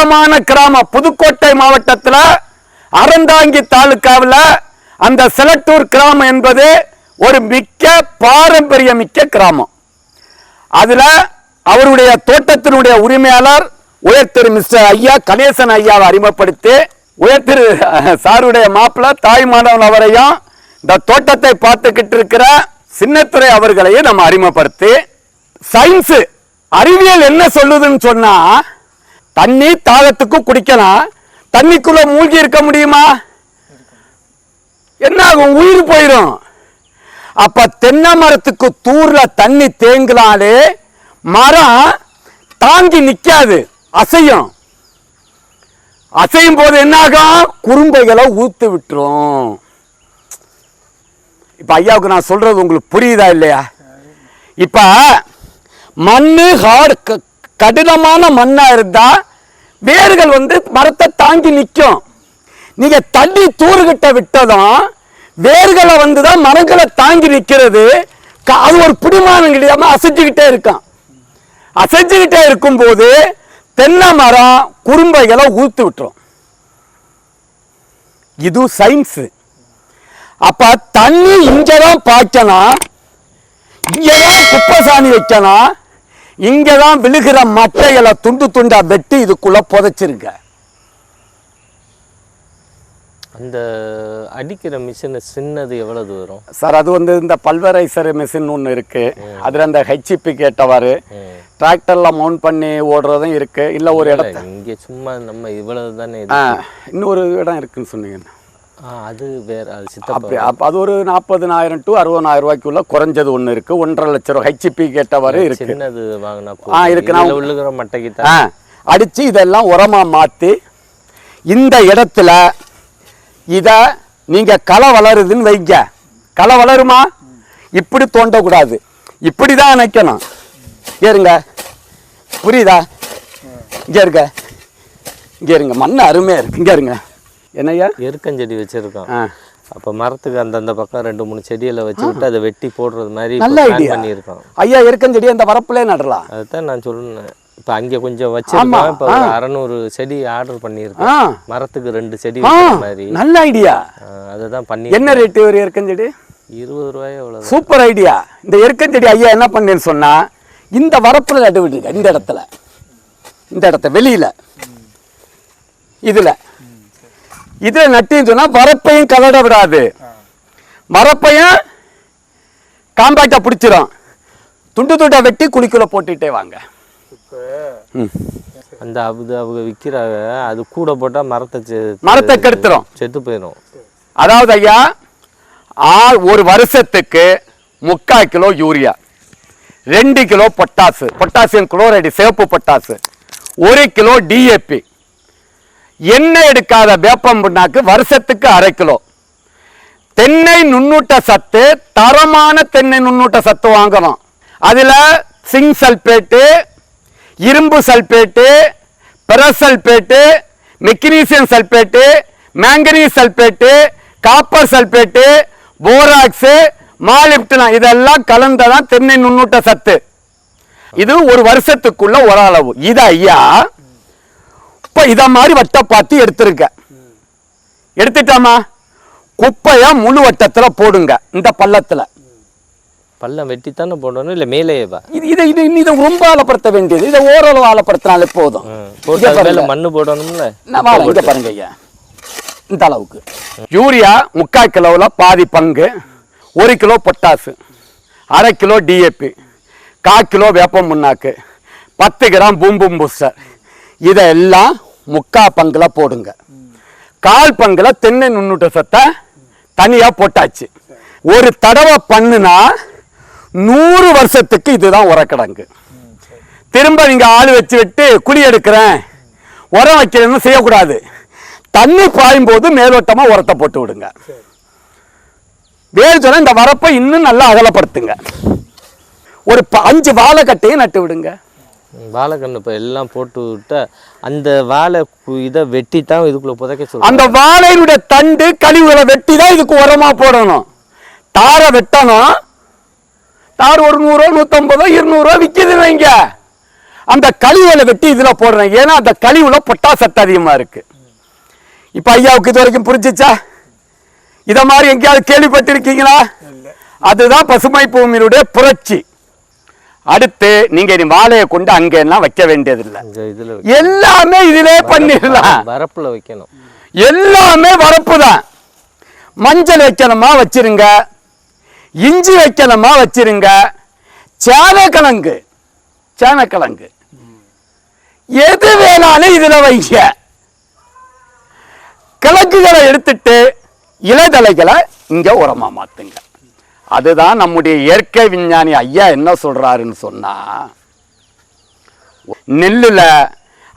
பிரபலமான கிராமம் புதுக்கோட்டை மாவட்டத்தில் அறந்தாங்கி தாலுக்காவில் அந்த செலட்டூர் கிராமம் என்பது ஒரு மிக்க பாரம்பரிய மிக்க கிராமம். அதுல அவருடைய தோட்டத்தினுடைய உரிமையாளர் உயர் திரு மிஸ்டர் ஐயா கணேசன் ஐயாவை அறிமுகப்படுத்தி உயர் திரு சாருடைய மாப்பிள்ள தாய் மாணவன் அவரையும் இந்த தோட்டத்தை பார்த்துக்கிட்டு இருக்கிற சின்னத்துறை அவர்களையும் நம்ம அறிமுகப்படுத்தி. சயின்ஸு அறிவியல் என்ன சொல்லுதுன்னு சொன்னா தண்ணி தாகத்துக்கு குடிக்கலாம். தண்ணிக்குள்ள மூழ்கி இருக்க முடியுமா? என்ன ஆகும் உயிர் போயிடும் அப்ப தென்னை மரத்துக்கு தூர்ல தண்ணி தேங்கினாலே மரம் தாங்கி நிற்காது அசையும். அசையும் போது என்ன ஆகும் குறும்பைகளை ஊத்து விட்டுரும். இப்ப ஐயாவுக்கு நான் சொல்றது உங்களுக்கு புரியுதா இல்லையா? இப்ப மண்ணு ஹார்டு கடினமான மண்ணா இருந்தா வேர்கள் வந்து மரத்தை தாங்கி நிற்கும். நீங்கள் தண்ணி தூறுகிட்ட விட்டதும் வேர்களை வந்து தான் மரங்களை தாங்கி நிற்கிறது. க- அது ஒரு பிடிமானம் கிடையாம அசைஞ்சுக்கிட்டே இருக்கான். அசைஞ்சுக்கிட்டே இருக்கும்போது தென்னை மரம் குறும்பைகளை ஊத்து விட்டுரும். இது சயின்ஸ். அப்ப தண்ணி இங்கதான் பாய்ச்சணும் இங்கதான் குப்பை சாணி வைக்கணும். இங்கதான் விழுகிற மட்டைகளை துண்டு துண்டா வெட்டி இதுக்குள்ள புதைச்சிருக்க அந்த அடிக்கிற மிஷின் சின்னது எவ்வளவு தூரம் சார் அது வந்து இந்த பல்வரைசர் மிஷின் ஒன்று இருக்கு. அதுல அந்த ஹெச்இபி கேட்டவாறு. டிராக்டர்ல மவுண்ட் பண்ணி ஓடுறதும் இருக்கு. இல்ல ஒரு இடத்த இங்க சும்மா நம்ம இவ்வளவு தானே இன்னொரு இடம் இருக்குன்னு சொன்னீங்க அது வேற அது சித்தப்பா அப்படி அப்ப அது ஒரு நாற்பதுனாயிரம் டு அறுபதாயிரம் ரூபாய்க்குள்ள குறைஞ்சது ஒன்று இருக்கு. ஒன்றரை லட்சம் ரூபாய் ஹெச்இபி கேட்டவாறு இருக்கு. சின்னது வாங்கினா ஆ, இருக்கு. நான் இதுல உள்ளுகிற மட்டைக்கு ஆ அடிச்சு இதெல்லாம் உரமா மாத்தி இந்த இடத்துல இத நீங்க களை வளருதுன்னு வைங்க. களை வளருமா? இப்படி தோண்டக்கூடாது. இப்படி தான் நினைக்கணும் இருங்க. புரியுதா? இங்க இருங்க. இங்க இருங்க. மண் அருமையா இருக்கு. இங்க இருங்க. என்னய்யா? எருக்கஞ்செடி வச்சிருக்கோம். அப்ப மரத்துக்கு அந்தந்த பக்கம் ரெண்டு மூணு செடியில வச்சு விட்டு அதை வெட்டி போடுறது மாதிரி நல்ல ஐடியா பண்ணியிருக்கோம். ஐயா இருக்கஞ்செடி அந்த வரப்புலே நடலாம். அதுதான் நான் சொன்னேன் இப்ப அங்க கொஞ்சம் வச்சிருக்கோம். இப்ப ஒரு அறநூறு செடி ஆர்டர் பண்ணியிருக்கோம். மரத்துக்கு ரெண்டு செடி மாதிரி. நல்ல ஐடியா அதுதான் பண்ணி என்ன ரேட்டு ஒரு இருக்கஞ்செடி இருபது ரூபாய் எவ்வளவு? சூப்பர் ஐடியா இந்த எருக்கஞ்செடி ஐயா என்ன பண்ணேன்னு சொன்னா இந்த வரப்புல நட்டு விட்டுருக்க இந்த இடத்துல. இந்த இடத்த வெளியில. இதுல. இதுல நட்டுன்னு சொன்னா வரப்பையும் கலட விடாது. வரப்பையும் காம்பாக்டா பிடிச்சிரும். துண்டு துண்டா வெட்டி குழிக்குள்ள போட்டுட்டே வாங்க. அந்த அது அவங்க விக்கிறாங்க அது கூட போட்டா மரத்தை மரத்தை கெடுத்துரும். செத்து போயிடும் அதாவது ஐயா ஆள் ஒரு வருஷத்துக்கு முக்கால் கிலோ யூரியா ரெண்டு கிலோ பொட்டாசு. பொட்டாசியம் குளோரைடு சிவப்பு பொட்டாசு. ஒரு கிலோ டிஏபி எண்ணெய் எடுக்காத வேப்பம் புண்ணாக்கு வருஷத்துக்கு அரை கிலோ. தென்னை நுண்ணூட்ட சத்து தரமான தென்னை நுண்ணூட்ட சத்து வாங்கணும். அதில் சிங் சல்பேட்டு இரும்பு sulphate ferrous sulphate magnesium sulphate manganese sulphate copper sulphate borax மாலிப்டினா இதெல்லாம் கலந்ததான் தென்னை நுண்ணூட்ட சத்து. இது ஒரு வருஷத்துக்குள்ள ஒரு அளவு இது ஐயா இப்ப இத மாதிரி வட்ட பார்த்து எடுத்திருக்க. எடுத்துட்டாமா குப்பைய முழு வட்டத்துல போடுங்க இந்த பள்ளத்துல. பள்ளம் வெட்டித்தானே போடணும் இல்ல மேலேயேவா இது இதை இது இதை ரொம்ப ஆழப்படுத்த வேண்டியது. இதை ஓரளவு ஆழப்படுத்தினாலே போதும். மண்ணு போடணும்ல? நான் இங்க பாருங்க ஐயா. இந்த அளவுக்கு. யூரியா முக்கால் கிலோவில் பாதி பங்கு ஒரு கிலோ பொட்டாசு அரை கிலோ டிஏபி கால் கிலோ வேப்பம் முன்னாக்கு பத்து கிராம் பூம்பும் பூஸ்டர் இதெல்லாம் முக்கா பங்குல போடுங்க. கால் பங்குல தென்னை நுண்ணூட்ட சத்தை தனியா போட்டாச்சு. ஒரு தடவை பண்ணுனா நூறு வருஷத்துக்கு இதுதான் உரக்கிடங்கு. திரும்ப நீங்க ஆள் வச்சு விட்டு குழி எடுக்கிறேன். உரம் வைக்கிறேன்னு செய்யக்கூடாது. தண்ணி பாயும் போது மேலோட்டமா உரத்தை போட்டு விடுங்க. வேறு சொல்ல இந்த வரப்பை இன்னும் நல்லா அகலப்படுத்துங்க. ஒரு ப- அஞ்சு வாழைக்கட்டையும் நட்டு விடுங்க. வாழைக்கண்ணு இப்போ எல்லாம் போட்டு விட்டா அந்த வாழை இதை வெட்டி தான் இதுக்குள்ள புதைக்க சொல்லுவாங்க அந்த வாழையினுடைய தண்டு கழிவுகளை வெட்டி தான் இதுக்கு உரமா போடணும். தாரை வெட்டணும். தார் ஒரு நூறுரூவா நூற்றம்பதோ இருநூறுவா விற்கிது வைங்க அந்த கழிவுகளை வெட்டி இதுல போடுறேன். ஏன்னா அந்த கழிவுல பொட்டாசத்து சத்து அதிகமா இருக்கு. இப்ப ஐயாவுக்கு இது வரைக்கும் புரிஞ்சுச்சா? இத மாதிரி எங்கேயாவது கேள்விப்பட்டிருக்கீங்களா? அதுதான் பசுமை பூமியினுடைய புரட்சி. அடுத்து நீங்க இனி வாழையை கொண்டு அங்க எல்லாம் வைக்க வேண்டியதில்லை. எல்லாமே இதிலே பண்ணிடலாம். வரப்புல வைக்கணும். எல்லாமே வரப்பு தான். மஞ்சள் வைக்கணுமா வச்சிருங்க. இஞ்சி வைக்கணுமா வச்சிருங்க. சேனக்கிழங்கு சேனக்கிழங்கு. எது வேணாலும் இதுல வைங்க. கிழங்குகளை எடுத்துட்டு இலைதலைகளை இங்க உரமா மாத்துங்க. அதுதான் நம்முடைய இயற்கை விஞ்ஞானி ஐயா என்ன சொல்கிறாருன்னு சொன்னால் நெல்லில்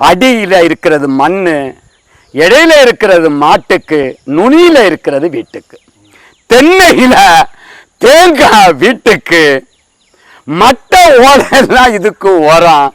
அடியில் இருக்கிறது மண் இடையில இருக்கிறது மாட்டுக்கு நுனியில இருக்கிறது வீட்டுக்கு. தென்னையில் தேங்காய் வீட்டுக்கு மட்டை ஓடெல்லாம் இதுக்கு உரம்.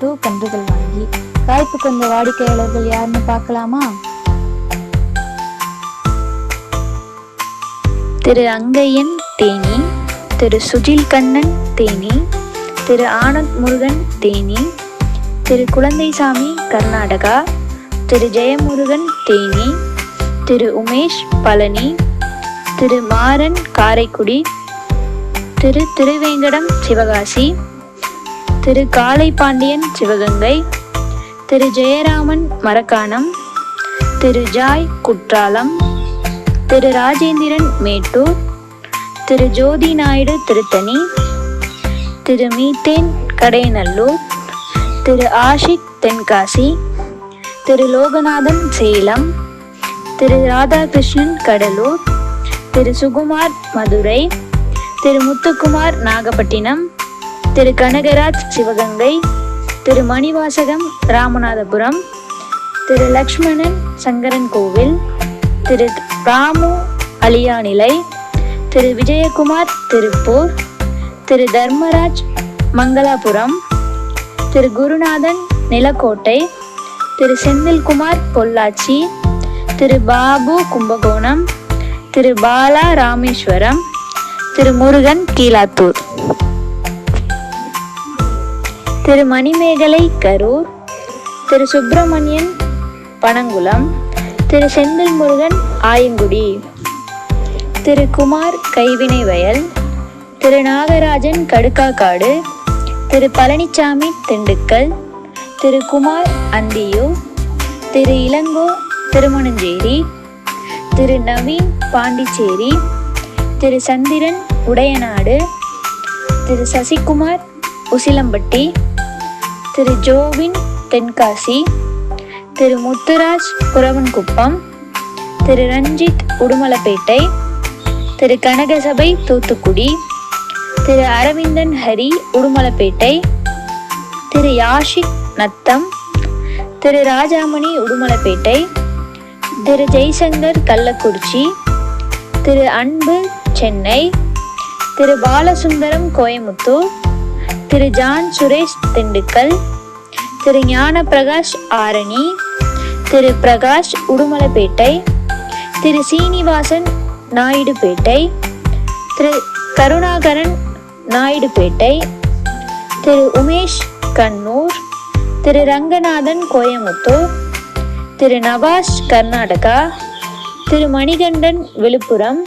டூ கன்றுகள் வாங்கி காய்ப்பு கொண்ட வாடிக்கையாளர்கள் யாருன்னு பார்க்கலாமா? Thiru Angaiyan Theni Thiru Sujil Kannan Theni Thiru Anand Murugan Theni Thiru Kuzhandaisamy Karnataka Thiru Jayamurugan Theni Thiru Umesh Palani Thiru Maran Karaikudi Thiru Thiruvenkatam Sivakasi Thiru Kalaipandian Sivaganga Thiru Jayaraman Marakkanam Thiru Joy Courtallam Thiru Rajendran Mettur Thiru Jothi Naidu Tiruttani Thiru methane Kadayanallur Thiru Ashiq Tenkasi Thiru Loganathan Salem Thiru Radhakrishnan Cuddalore Thiru Sukumar Madurai Thiru Muthukumar Nagapattinam Thiru Kanagaraj Sivaganga. திரு மணிவாசகம் ராமநாதபுரம். திரு லக்ஷ்மணன் சங்கரன் கோவில். திரு ராமு அலியாநிலை திரு விஜயகுமார் திருப்பூர். திரு தர்மராஜ் மங்களாபுரம். திரு குருநாதன் நிலக்கோட்டை. திரு செந்தில்குமார் பொள்ளாச்சி. திரு பாபு கும்பகோணம். திரு பாலா ராமேஸ்வரம். திரு முருகன் கீழாத்தூர். திரு மணிமேகலை கரூர் திரு சுப்பிரமணியன் பனங்குளம் திரு செந்தில் முருகன் ஆயங்குடி திரு குமார் கைவினை வயல் திரு நாகராஜன் கடுக்காக்காடு திரு பழனிசாமி திண்டுக்கல் திரு குமார் அந்தியூர் திரு இளங்கோ திருமணஞ்சேரி திரு நவீன் பாண்டிச்சேரி திரு சந்திரன் உடையநாடு திரு சசிகுமார் உசிலம்பட்டி திரு ஜோவின் தென்காசி திரு முத்துராஜ் குரவன்குப்பம் திரு ரஞ்சித் உடுமலப்பேட்டை திரு கனகசபை தூத்துக்குடி திரு அரவிந்தன் ஹரி உடுமலப்பேட்டை திரு யாஷிக் நத்தம் திரு ராஜாமணி உடுமலப்பேட்டை திரு ஜெய்சங்கர் கள்ளக்குறிச்சி திரு அன்பு சென்னை திரு பாலசுந்தரம் கோயமுத்தூர் திரு ஜான் சுரேஷ் திண்டுக்கல் திரு ஞான பிரகாஷ் ஆரணி திரு பிரகாஷ் உடுமலைப்பேட்டை திரு சீனிவாசன் நாயுடுபேட்டை திரு கருணாகரன் நாயுடுபேட்டை திரு உமேஷ் கண்ணூர் திரு ரங்கநாதன் கோயமுத்தூர் திரு நவாஸ் கர்நாடகா திரு மணிகண்டன் விழுப்புரம்